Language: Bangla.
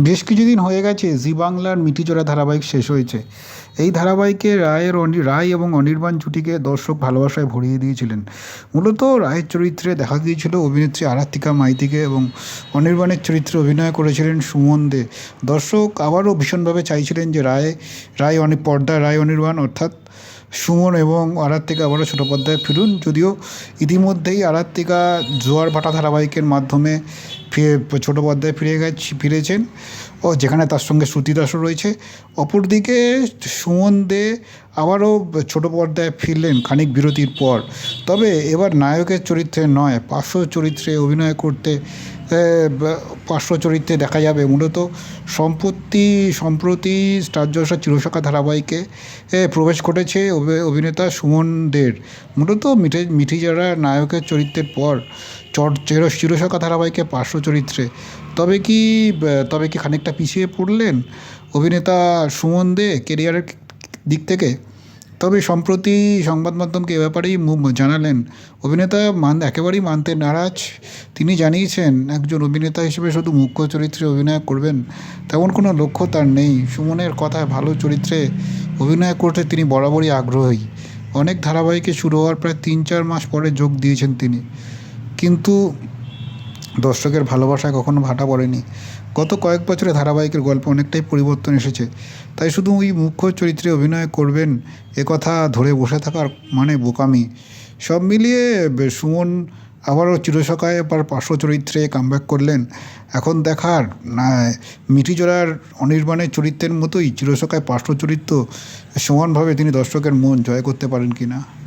বেশ কিছুদিন হয়ে গেছে, জি বাংলার মিটিজোড়া ধারাবাহিক শেষ হয়েছে। এই ধারাবাহিকে রায়ের রায় এবং অনির্বাণ জুটিকে দর্শক ভালোবাসায় ভরিয়ে দিয়েছিলেন। মূলত রায়ের চরিত্রে দেখা গিয়েছিল অভিনেত্রী আরাত্রিকা মাইতিকে এবং অনির্বাণের চরিত্রে অভিনয় করেছিলেন সুমন দে। দর্শক আবারও ভীষণভাবে চাইছিলেন যে রায় রায় অনেক পর্দায় রায় অনির্বাণ অর্থাৎ সুমন এবং আরাত্রিকা আবারও ছোটো পর্দায় ফিরুন। যদিও ইতিমধ্যেই আরাত্রিকা জোয়ার ভাটা ধারাবাহিকের মাধ্যমে ফিরে, ছোটো পর্দায় ফিরে গেছে, ফিরেছেন। ও, যেখানে তার সঙ্গে শ্রুতি দাসও রয়েছে। অপরদিকে সুমন দে আবারও ছোটো পর্দায় ফিরলেন খানিক বিরতির পর। তবে এবার নায়কের চরিত্রে নয় পার্শ্ব চরিত্রে অভিনয় করতে পার্শ্ব চরিত্রে দেখা যাবে মূলত সম্পত্তি, সম্প্রতি স্টার জলসা ধারাবাহিকে প্রবেশ ঘটেছে অভি- অভিনেতা সুমন দের। মূলত মিঠে মিঠি যারা নায়কের চরিত্রের পর চট চির চিরসখা ধারাবাহিকে পার্শ্ব চরিত্রে। তবে কি তবে কি খানিকটা পিছিয়ে পড়লেন অভিনেতা সুমন দে কেরিয়ারের দিক থেকে? তবে সম্প্রতি সংবাদ মাধ্যমকে এ ব্যাপারেই জানালেন, অভিনেতা মান একেবারেই মানতে নারাজ। তিনি জানিয়েছেন, একজন অভিনেতা হিসেবে শুধু মুখ্য চরিত্রে অভিনয় করবেন, তেমন কোনো লক্ষ্য তার নেই। সুমনের কথায় ভালো চরিত্রে অভিনয় করতে তিনি বরাবরই আগ্রহী। অনেক ধারাবাহিকে শুরু হওয়ার প্রায় তিন চার মাস পরে যোগ দিয়েছেন তিনি। কিন্তু দর্শকের ভালোবাসায় কখনো ভাটা পড়েনি। গত কয়েক বছরে ধারাবাহিকের গল্প অনেকটাই পরিবর্তন এসেছে। তাই শুধু ওই মুখ্য চরিত্রে অভিনয় করবেন, এ কথা ধরে বসে থাকার মানে বোকামি। সব মিলিয়ে সুমন আবারও চিরসকায় আবার পার্শ্ব চরিত্রে কামব্যাক করলেন। এখন দেখার, না, মিঠিজোড়ার অনির্বাণের চরিত্রের মতোই চিরসকায় পার্শ্ব চরিত্র সমানভাবে তিনি দর্শকের মন জয় করতে পারেন কি না